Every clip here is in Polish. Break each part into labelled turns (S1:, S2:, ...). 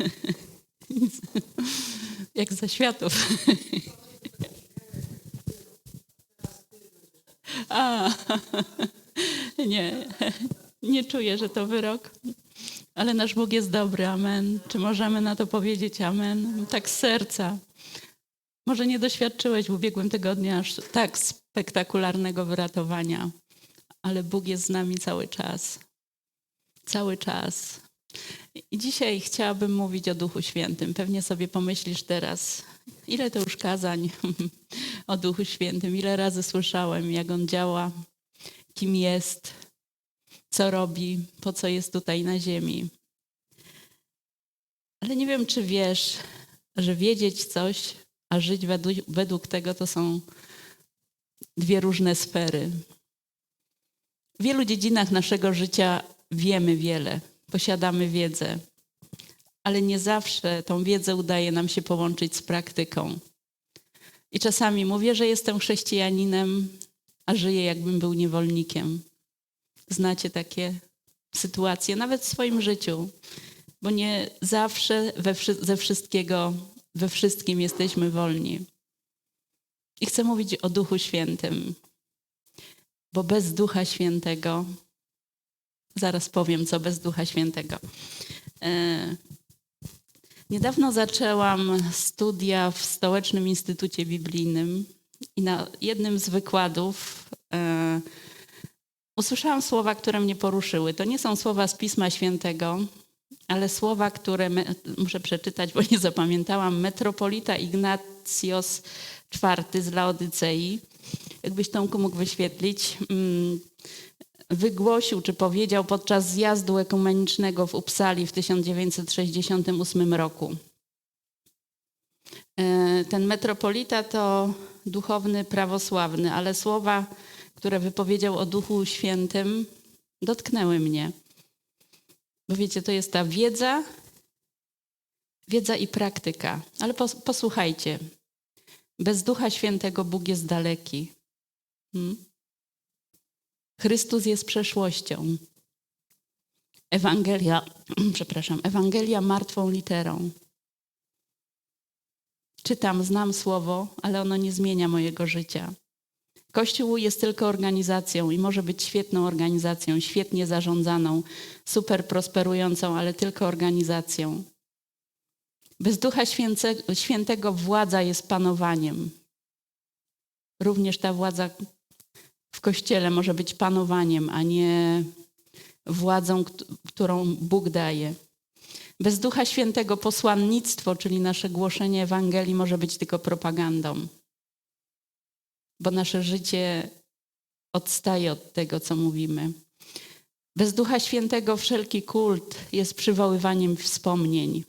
S1: Jak za światów. A, nie, nie czuję, że to wyrok. Ale nasz Bóg jest dobry, amen. Czy możemy na to powiedzieć amen? Tak z serca. Może nie doświadczyłeś w ubiegłym tygodniu aż tak spektakularnego wyratowania, ale Bóg jest z nami cały czas. Cały czas. I dzisiaj chciałabym mówić o Duchu Świętym. Pewnie sobie pomyślisz teraz, ile to już kazań o Duchu Świętym, ile razy słyszałem, jak On działa, kim jest, co robi, po co jest tutaj na ziemi. Ale nie wiem, czy wiesz, że wiedzieć coś, a żyć według, według tego to są dwie różne sfery. W wielu dziedzinach naszego życia wiemy wiele, posiadamy wiedzę, ale nie zawsze tą wiedzę udaje nam się połączyć z praktyką. I czasami mówię, że jestem chrześcijaninem, a żyję jakbym był niewolnikiem. Znacie takie sytuacje, nawet w swoim życiu, bo nie zawsze we, ze wszystkiego, we wszystkim jesteśmy wolni. I chcę mówić o Duchu Świętym, bo bez Ducha Świętego, zaraz powiem, co bez Ducha Świętego. E, niedawno zaczęłam studia w Stołecznym Instytucie Biblijnym i na jednym z wykładów e, usłyszałam słowa, które mnie poruszyły. To nie są słowa z Pisma Świętego, ale słowa, które me, muszę przeczytać, bo nie zapamiętałam. Metropolita Ignatios IV z Laodycei, jakbyś Tomku mógł wyświetlić, mm, wygłosił czy powiedział podczas zjazdu ekumenicznego w Uppsali w 1968 roku. E, ten metropolita to duchowny prawosławny, ale słowa które wypowiedział o Duchu Świętym, dotknęły mnie. Bo wiecie, to jest ta wiedza, wiedza i praktyka. Ale posłuchajcie. Bez Ducha Świętego Bóg jest daleki. Hmm? Chrystus jest przeszłością. Ewangelia, przepraszam, Ewangelia martwą literą. Czytam, znam słowo, ale ono nie zmienia mojego życia. Kościół jest tylko organizacją i może być świetną organizacją, świetnie zarządzaną, super prosperującą, ale tylko organizacją. Bez Ducha Świętego władza jest panowaniem. Również ta władza w Kościele może być panowaniem, a nie władzą, którą Bóg daje. Bez Ducha Świętego posłannictwo, czyli nasze głoszenie Ewangelii, może być tylko propagandą bo nasze życie odstaje od tego, co mówimy. Bez Ducha Świętego wszelki kult jest przywoływaniem wspomnień,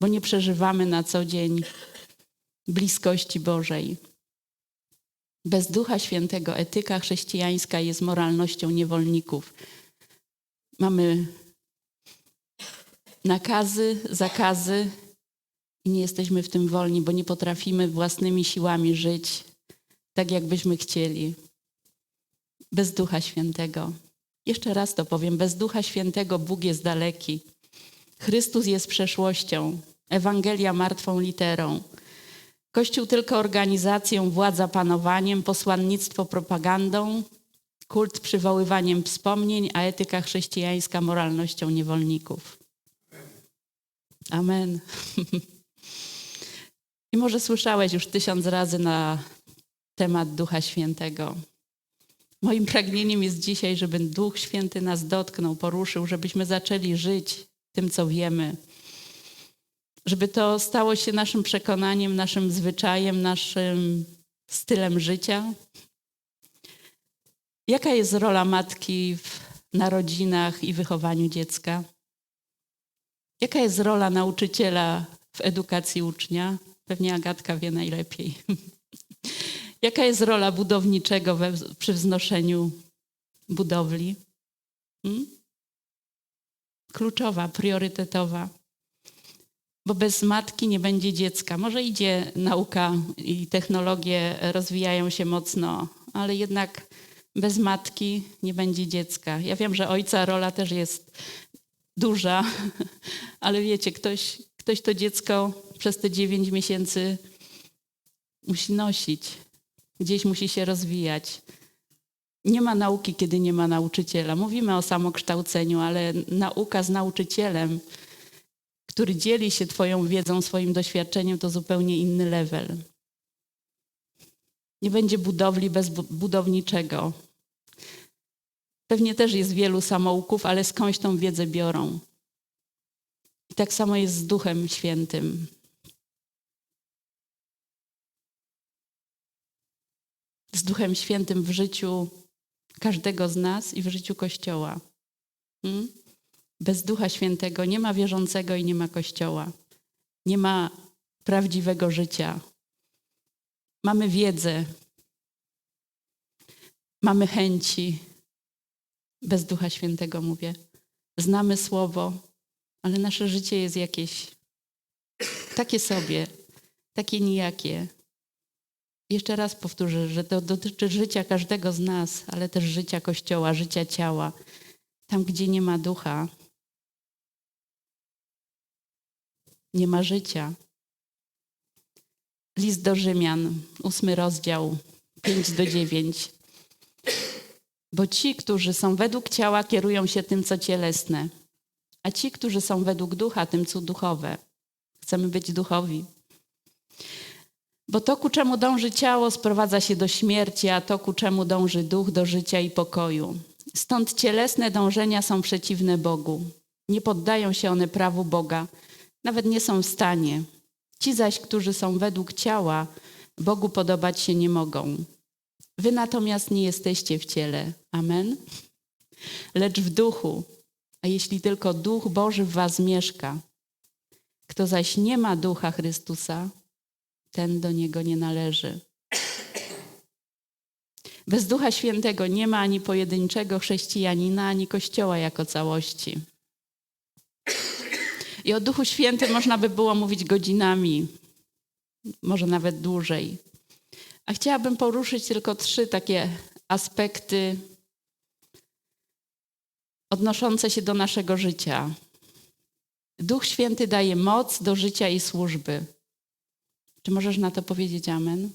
S1: bo nie przeżywamy na co dzień bliskości Bożej. Bez Ducha Świętego etyka chrześcijańska jest moralnością niewolników. Mamy nakazy, zakazy i nie jesteśmy w tym wolni, bo nie potrafimy własnymi siłami żyć tak jakbyśmy chcieli. Bez Ducha Świętego. Jeszcze raz to powiem, bez Ducha Świętego Bóg jest daleki. Chrystus jest przeszłością, Ewangelia martwą literą. Kościół tylko organizacją, władza panowaniem, posłannictwo propagandą, kult przywoływaniem wspomnień, a etyka chrześcijańska moralnością niewolników. Amen. I może słyszałeś już tysiąc razy na temat Ducha Świętego. Moim pragnieniem jest dzisiaj, żeby Duch Święty nas dotknął, poruszył, żebyśmy zaczęli żyć tym, co wiemy. Żeby to stało się naszym przekonaniem, naszym zwyczajem, naszym stylem życia. Jaka jest rola matki w narodzinach i wychowaniu dziecka? Jaka jest rola nauczyciela w edukacji ucznia? Pewnie Agatka wie najlepiej. Jaka jest rola budowniczego we, przy wznoszeniu budowli? Hmm? Kluczowa, priorytetowa. Bo bez matki nie będzie dziecka. Może idzie nauka i technologie rozwijają się mocno, ale jednak bez matki nie będzie dziecka. Ja wiem, że ojca rola też jest duża, ale wiecie, ktoś, ktoś to dziecko przez te dziewięć miesięcy musi nosić, gdzieś musi się rozwijać. Nie ma nauki, kiedy nie ma nauczyciela. Mówimy o samokształceniu, ale nauka z nauczycielem, który dzieli się Twoją wiedzą, swoim doświadczeniem, to zupełnie inny level. Nie będzie budowli bez budowniczego. Pewnie też jest wielu samouków, ale skądś tą wiedzę biorą. I tak samo jest z Duchem Świętym. Z Duchem Świętym w życiu każdego z nas i w życiu Kościoła. Hmm? Bez Ducha Świętego nie ma wierzącego i nie ma Kościoła. Nie ma prawdziwego życia. Mamy wiedzę, mamy chęci. Bez Ducha Świętego mówię. Znamy Słowo, ale nasze życie jest jakieś takie sobie, takie nijakie. Jeszcze raz powtórzę, że to dotyczy życia każdego z nas, ale też życia Kościoła, życia ciała. Tam, gdzie nie ma ducha, nie ma życia. List do Rzymian, ósmy rozdział, 5 do 9. Bo ci, którzy są według ciała, kierują się tym, co cielesne, a ci, którzy są według ducha, tym, co duchowe. Chcemy być duchowi. Bo to, ku czemu dąży ciało, sprowadza się do śmierci, a to, ku czemu dąży duch, do życia i pokoju. Stąd cielesne dążenia są przeciwne Bogu. Nie poddają się one prawu Boga, nawet nie są w stanie. Ci zaś, którzy są według ciała, Bogu podobać się nie mogą. Wy natomiast nie jesteście w ciele. Amen. Lecz w duchu. A jeśli tylko duch Boży w was mieszka, kto zaś nie ma ducha Chrystusa, ten do niego nie należy. Bez Ducha Świętego nie ma ani pojedynczego chrześcijanina, ani Kościoła jako całości. I o Duchu Świętym można by było mówić godzinami, może nawet dłużej. A chciałabym poruszyć tylko trzy takie aspekty odnoszące się do naszego życia. Duch Święty daje moc do życia i służby. Czy możesz na to powiedzieć amen?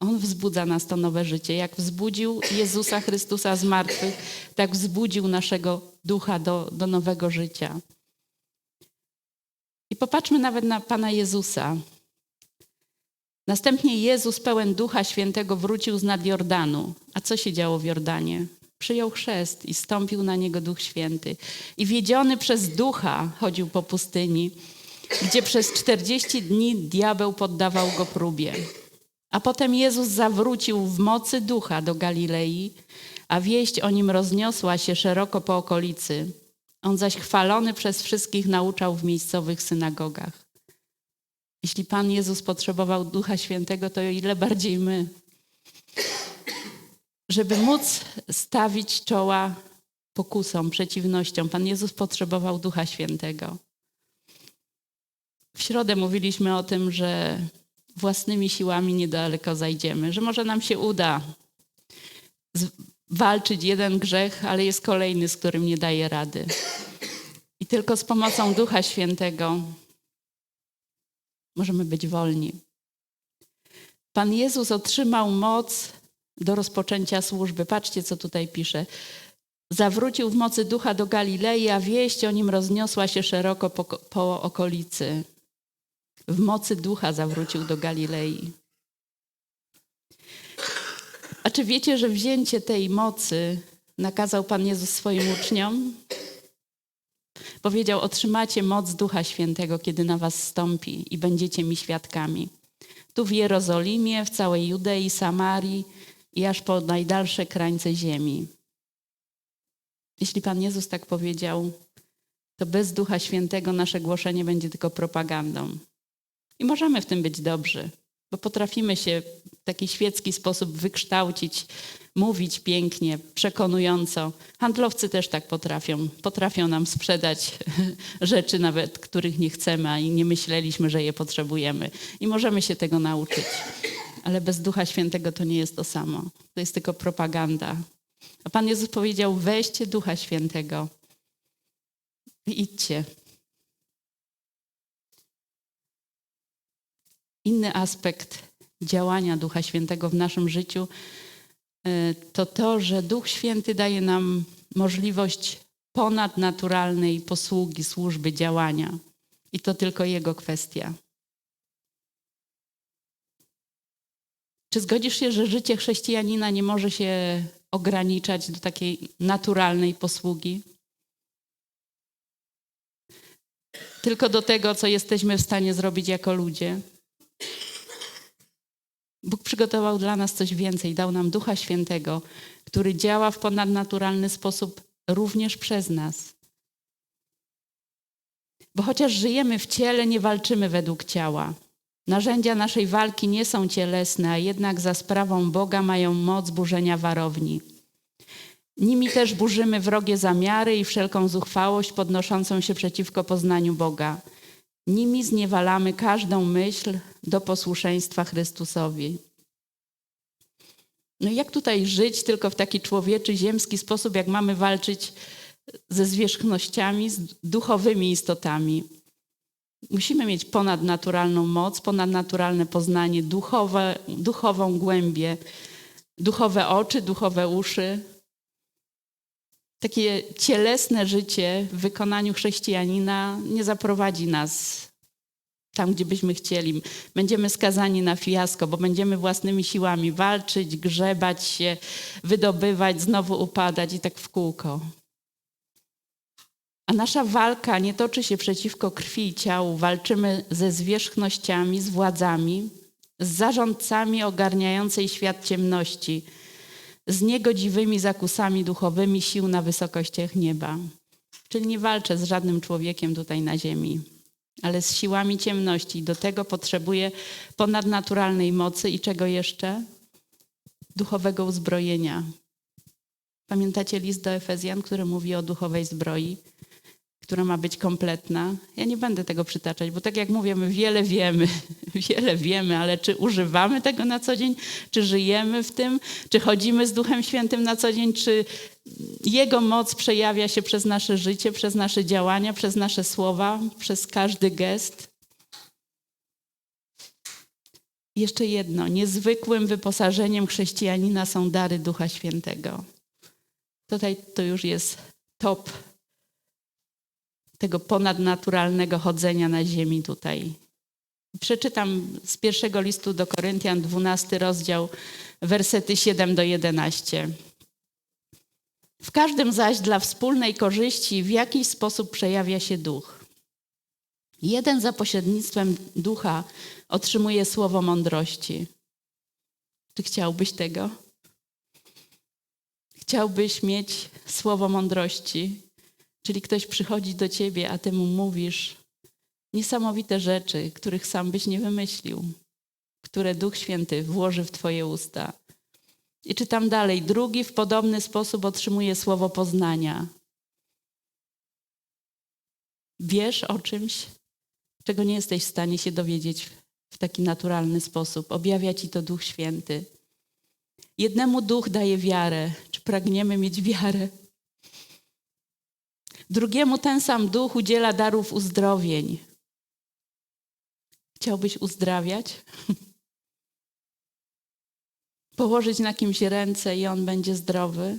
S1: On wzbudza nas to nowe życie. Jak wzbudził Jezusa Chrystusa z martwych, tak wzbudził naszego ducha do, do nowego życia. I popatrzmy nawet na Pana Jezusa. Następnie Jezus, pełen Ducha Świętego, wrócił z nad Jordanu. A co się działo w Jordanie? Przyjął chrzest i stąpił na niego Duch Święty. I wiedziony przez Ducha chodził po pustyni, gdzie przez czterdzieści dni diabeł poddawał go próbie. A potem Jezus zawrócił w mocy Ducha do Galilei, a wieść o nim rozniosła się szeroko po okolicy. On zaś chwalony przez wszystkich nauczał w miejscowych synagogach. Jeśli Pan Jezus potrzebował Ducha Świętego, to ile bardziej my. Żeby móc stawić czoła pokusom, przeciwnościom, Pan Jezus potrzebował Ducha Świętego. W środę mówiliśmy o tym, że własnymi siłami niedaleko zajdziemy, że może nam się uda walczyć jeden grzech, ale jest kolejny, z którym nie daje rady. I tylko z pomocą Ducha Świętego możemy być wolni. Pan Jezus otrzymał moc do rozpoczęcia służby. Patrzcie, co tutaj pisze. Zawrócił w mocy ducha do Galilei, a wieść o nim rozniosła się szeroko po, po okolicy. W mocy ducha zawrócił do Galilei. A czy wiecie, że wzięcie tej mocy nakazał Pan Jezus swoim uczniom? Powiedział: Otrzymacie moc Ducha Świętego, kiedy na was stąpi i będziecie mi świadkami. Tu w Jerozolimie, w całej Judei, Samarii i aż po najdalsze krańce ziemi. Jeśli Pan Jezus tak powiedział, to bez Ducha Świętego nasze głoszenie będzie tylko propagandą. I możemy w tym być dobrzy, bo potrafimy się w taki świecki sposób wykształcić, mówić pięknie, przekonująco. Handlowcy też tak potrafią. Potrafią nam sprzedać rzeczy, nawet których nie chcemy, a nie myśleliśmy, że je potrzebujemy. I możemy się tego nauczyć. Ale bez Ducha Świętego to nie jest to samo. To jest tylko propaganda. A Pan Jezus powiedział: weźcie Ducha Świętego i idźcie. Inny aspekt działania Ducha Świętego w naszym życiu e, to to, że Duch Święty daje nam możliwość ponadnaturalnej posługi, służby, działania. I to tylko Jego kwestia. Czy zgodzisz się, że życie chrześcijanina nie może się ograniczać do takiej naturalnej posługi? Tylko do tego, co jesteśmy w stanie zrobić jako ludzie. Przygotował dla nas coś więcej, dał nam Ducha Świętego, który działa w ponadnaturalny sposób również przez nas. Bo chociaż żyjemy w ciele, nie walczymy według ciała. Narzędzia naszej walki nie są cielesne, a jednak za sprawą Boga mają moc burzenia warowni. Nimi też burzymy wrogie zamiary i wszelką zuchwałość podnoszącą się przeciwko poznaniu Boga. Nimi zniewalamy każdą myśl do posłuszeństwa Chrystusowi. No jak tutaj żyć tylko w taki człowieczy, ziemski sposób, jak mamy walczyć ze zwierzchnościami, z duchowymi istotami? Musimy mieć ponadnaturalną moc, ponadnaturalne poznanie, duchowe, duchową głębię, duchowe oczy, duchowe uszy. Takie cielesne życie w wykonaniu chrześcijanina nie zaprowadzi nas tam, gdzie byśmy chcieli. Będziemy skazani na fiasko, bo będziemy własnymi siłami walczyć, grzebać się, wydobywać, znowu upadać i tak w kółko. A nasza walka nie toczy się przeciwko krwi i ciału. Walczymy ze zwierzchnościami, z władzami, z zarządcami ogarniającej świat ciemności, z niegodziwymi zakusami duchowymi sił na wysokościach nieba. Czyli nie walczę z żadnym człowiekiem tutaj na ziemi, ale z siłami ciemności. Do tego potrzebuję ponadnaturalnej mocy i czego jeszcze? Duchowego uzbrojenia. Pamiętacie list do Efezjan, który mówi o duchowej zbroi? Która ma być kompletna. Ja nie będę tego przytaczać, bo tak jak mówię, my wiele wiemy, wiele wiemy, ale czy używamy tego na co dzień, czy żyjemy w tym, czy chodzimy z Duchem Świętym na co dzień, czy Jego moc przejawia się przez nasze życie, przez nasze działania, przez nasze słowa, przez każdy gest. Jeszcze jedno, niezwykłym wyposażeniem chrześcijanina są dary Ducha Świętego. Tutaj to już jest top tego ponadnaturalnego chodzenia na ziemi tutaj. Przeczytam z pierwszego listu do Koryntian, 12 rozdział, wersety 7 do 11. W każdym zaś dla wspólnej korzyści w jakiś sposób przejawia się duch. Jeden za pośrednictwem ducha otrzymuje słowo mądrości. Czy chciałbyś tego? Chciałbyś mieć słowo mądrości? Czyli ktoś przychodzi do ciebie, a ty mu mówisz niesamowite rzeczy, których sam byś nie wymyślił, które Duch Święty włoży w twoje usta. I czytam dalej. Drugi w podobny sposób otrzymuje słowo poznania. Wiesz o czymś, czego nie jesteś w stanie się dowiedzieć w taki naturalny sposób. Objawia ci to Duch Święty. Jednemu Duch daje wiarę. Czy pragniemy mieć wiarę? Drugiemu ten sam duch udziela darów uzdrowień. Chciałbyś uzdrawiać? Położyć na kimś ręce i on będzie zdrowy?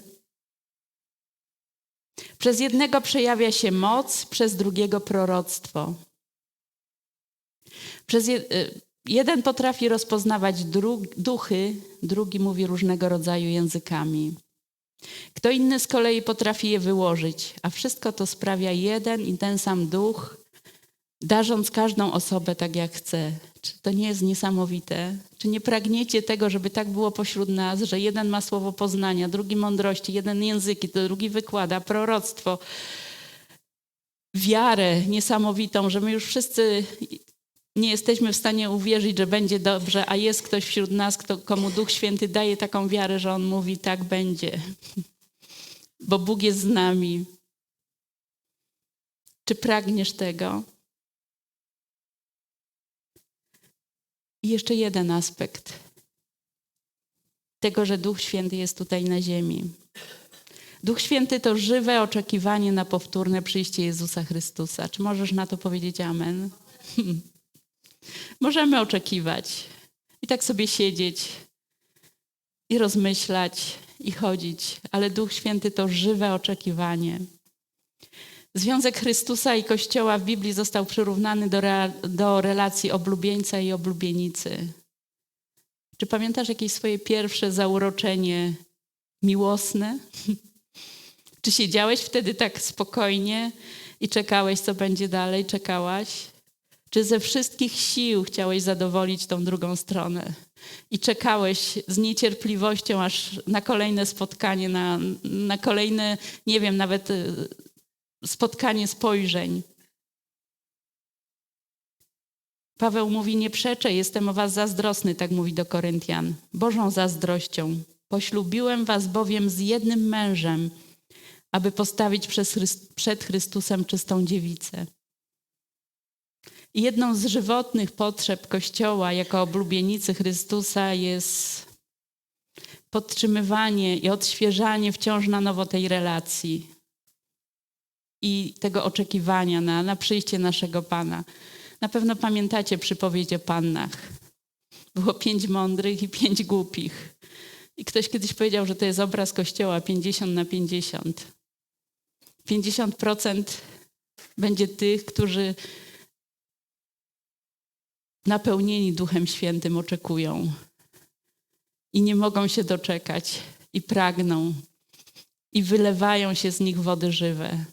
S1: Przez jednego przejawia się moc, przez drugiego proroctwo. Przez je, y, jeden potrafi rozpoznawać duchy, drugi mówi różnego rodzaju językami. Kto inny z kolei potrafi je wyłożyć, a wszystko to sprawia jeden i ten sam duch, darząc każdą osobę tak jak chce. Czy to nie jest niesamowite? Czy nie pragniecie tego, żeby tak było pośród nas, że jeden ma słowo poznania, drugi mądrości, jeden języki, drugi wykłada, proroctwo, wiarę niesamowitą, że my już wszyscy nie jesteśmy w stanie uwierzyć, że będzie dobrze, a jest ktoś wśród nas, kto, komu Duch Święty daje taką wiarę, że on mówi: tak będzie, bo Bóg jest z nami. Czy pragniesz tego? I jeszcze jeden aspekt tego, że Duch Święty jest tutaj na ziemi. Duch Święty to żywe oczekiwanie na powtórne przyjście Jezusa Chrystusa. Czy możesz na to powiedzieć Amen? Możemy oczekiwać i tak sobie siedzieć i rozmyślać i chodzić, ale Duch Święty to żywe oczekiwanie. Związek Chrystusa i Kościoła w Biblii został przyrównany do, do relacji oblubieńca i oblubienicy. Czy pamiętasz jakieś swoje pierwsze zauroczenie miłosne? Czy siedziałeś wtedy tak spokojnie i czekałeś, co będzie dalej? Czekałaś? Czy ze wszystkich sił chciałeś zadowolić tą drugą stronę? I czekałeś z niecierpliwością aż na kolejne spotkanie, na, na kolejne, nie wiem, nawet y, spotkanie spojrzeń. Paweł mówi: Nie przeczę, jestem o was zazdrosny, tak mówi do Koryntian, Bożą zazdrością. Poślubiłem was bowiem z jednym mężem, aby postawić przed Chrystusem czystą dziewicę. Jedną z żywotnych potrzeb Kościoła jako oblubienicy Chrystusa jest podtrzymywanie i odświeżanie wciąż na nowo tej relacji i tego oczekiwania na, na przyjście naszego Pana. Na pewno pamiętacie przypowiedź o pannach. Było pięć mądrych i pięć głupich. I ktoś kiedyś powiedział, że to jest obraz Kościoła 50 na 50. 50% będzie tych, którzy napełnieni Duchem Świętym oczekują i nie mogą się doczekać i pragną i wylewają się z nich wody żywe.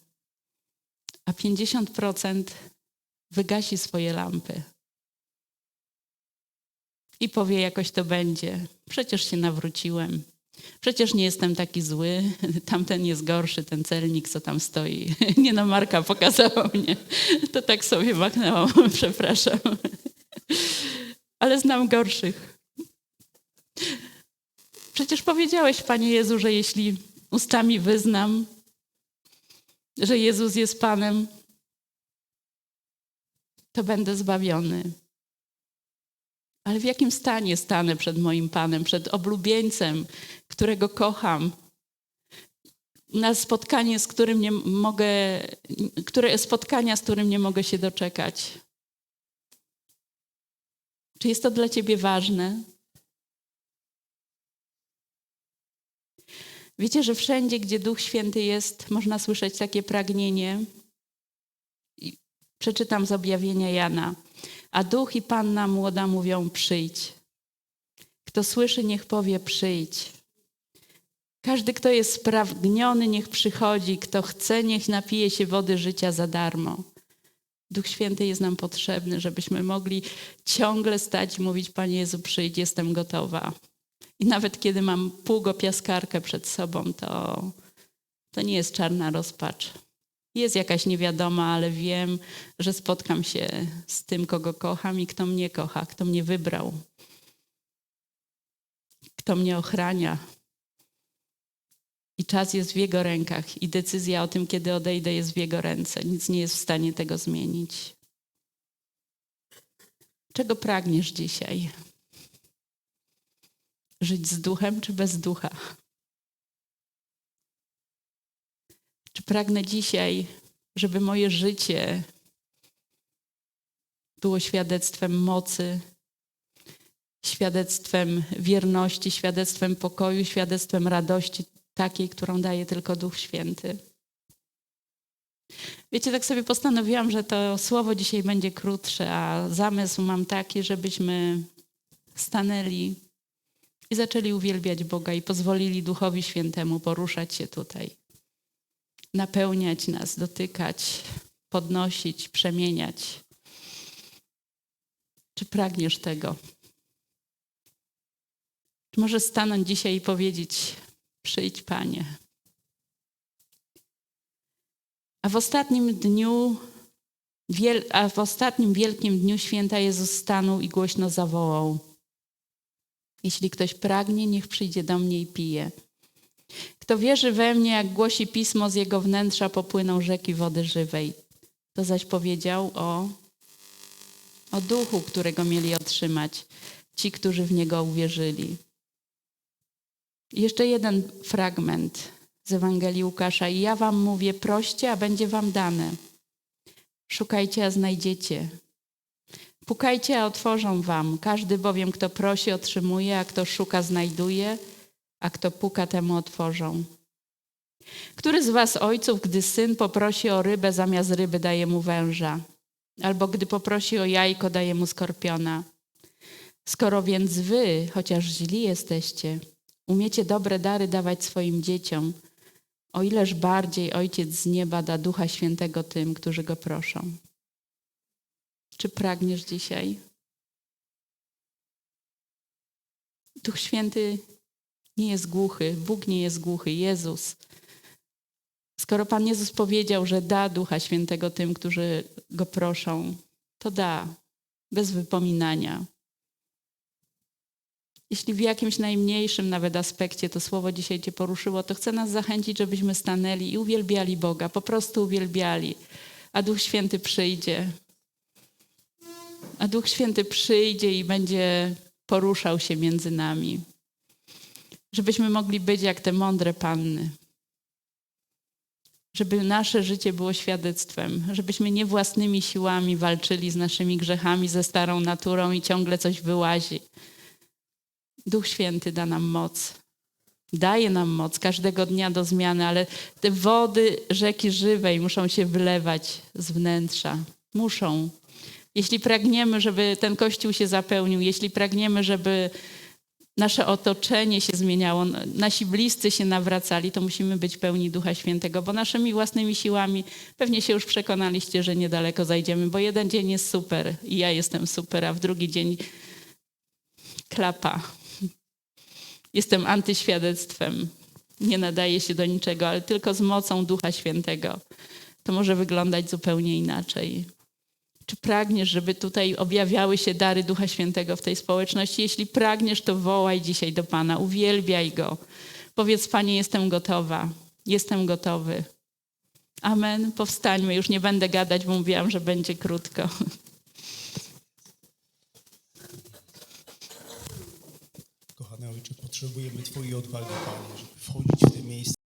S1: A 50% wygasi swoje lampy i powie, jakoś to będzie. Przecież się nawróciłem. Przecież nie jestem taki zły, tamten jest gorszy, ten celnik, co tam stoi. Nie no, Marka pokazała mnie. To tak sobie machnęłam, przepraszam. Ale znam gorszych. Przecież powiedziałeś, Panie Jezu, że jeśli ustami wyznam, że Jezus jest Panem, to będę zbawiony. Ale w jakim stanie stanę przed moim Panem, przed oblubieńcem, którego kocham? Na spotkanie, z którym nie mogę, które, spotkania, z którym nie mogę się doczekać. Czy jest to dla Ciebie ważne? Wiecie, że wszędzie, gdzie Duch Święty jest, można słyszeć takie pragnienie. Przeczytam z objawienia Jana. A duch i panna młoda mówią: przyjdź. Kto słyszy, niech powie: przyjdź. Każdy, kto jest spragniony, niech przychodzi. Kto chce, niech napije się wody życia za darmo. Duch Święty jest nam potrzebny, żebyśmy mogli ciągle stać i mówić: Panie Jezu, przyjdź, jestem gotowa. I nawet kiedy mam półgopiaskarkę przed sobą, to, to nie jest czarna rozpacz. Jest jakaś niewiadoma, ale wiem, że spotkam się z tym, kogo kocham i kto mnie kocha, kto mnie wybrał, kto mnie ochrania. I czas jest w Jego rękach, i decyzja o tym, kiedy odejdę, jest w Jego ręce. Nic nie jest w stanie tego zmienić. Czego pragniesz dzisiaj? Żyć z duchem czy bez ducha? Czy pragnę dzisiaj, żeby moje życie było świadectwem mocy, świadectwem wierności, świadectwem pokoju, świadectwem radości, takiej, którą daje tylko Duch Święty. Wiecie, tak sobie postanowiłam, że to słowo dzisiaj będzie krótsze, a zamysł mam taki, żebyśmy stanęli i zaczęli uwielbiać Boga i pozwolili Duchowi Świętemu poruszać się tutaj napełniać nas, dotykać, podnosić, przemieniać. Czy pragniesz tego? Czy możesz stanąć dzisiaj i powiedzieć: Przyjdź, Panie. A w ostatnim dniu, a w ostatnim wielkim dniu święta Jezus stanął i głośno zawołał: Jeśli ktoś pragnie, niech przyjdzie do mnie i pije. Kto wierzy we mnie, jak głosi pismo, z jego wnętrza popłyną rzeki wody żywej. To zaś powiedział o, o duchu, którego mieli otrzymać ci, którzy w niego uwierzyli. Jeszcze jeden fragment z Ewangelii Łukasza. I ja wam mówię, proście, a będzie wam dane. Szukajcie, a znajdziecie. Pukajcie, a otworzą wam. Każdy bowiem, kto prosi, otrzymuje, a kto szuka, znajduje, a kto puka, temu otworzą. Który z was, ojców, gdy syn poprosi o rybę, zamiast ryby daje mu węża? Albo gdy poprosi o jajko, daje mu skorpiona? Skoro więc wy, chociaż źli jesteście, umiecie dobre dary dawać swoim dzieciom, o ileż bardziej Ojciec z nieba da Ducha Świętego tym, którzy Go proszą. Czy pragniesz dzisiaj? Duch Święty nie jest głuchy, Bóg nie jest głuchy, Jezus. Skoro Pan Jezus powiedział, że da Ducha Świętego tym, którzy Go proszą, to da, bez wypominania. Jeśli w jakimś najmniejszym nawet aspekcie to słowo dzisiaj Cię poruszyło, to chcę nas zachęcić, żebyśmy stanęli i uwielbiali Boga, po prostu uwielbiali, a Duch Święty przyjdzie. A Duch Święty przyjdzie i będzie poruszał się między nami. Żebyśmy mogli być jak te mądre panny. Żeby nasze życie było świadectwem, żebyśmy nie własnymi siłami walczyli z naszymi grzechami, ze starą naturą i ciągle coś wyłazi. Duch Święty da nam moc. Daje nam moc każdego dnia do zmiany, ale te wody rzeki żywej muszą się wylewać z wnętrza. Muszą. Jeśli pragniemy, żeby ten kościół się zapełnił, jeśli pragniemy, żeby nasze otoczenie się zmieniało, nasi bliscy się nawracali, to musimy być pełni Ducha Świętego, bo naszymi własnymi siłami pewnie się już przekonaliście, że niedaleko zajdziemy, bo jeden dzień jest super i ja jestem super, a w drugi dzień klapa. Jestem antyświadectwem. Nie nadaje się do niczego, ale tylko z mocą Ducha Świętego. To może wyglądać zupełnie inaczej. Czy pragniesz, żeby tutaj objawiały się dary Ducha Świętego w tej społeczności? Jeśli pragniesz, to wołaj dzisiaj do Pana, uwielbiaj Go. Powiedz, Panie, jestem gotowa, jestem gotowy. Amen. Powstańmy. Już nie będę gadać, bo mówiłam, że będzie krótko.
S2: potrzebujemy Twojej odwagi, Panie, żeby wchodzić w te miejsca.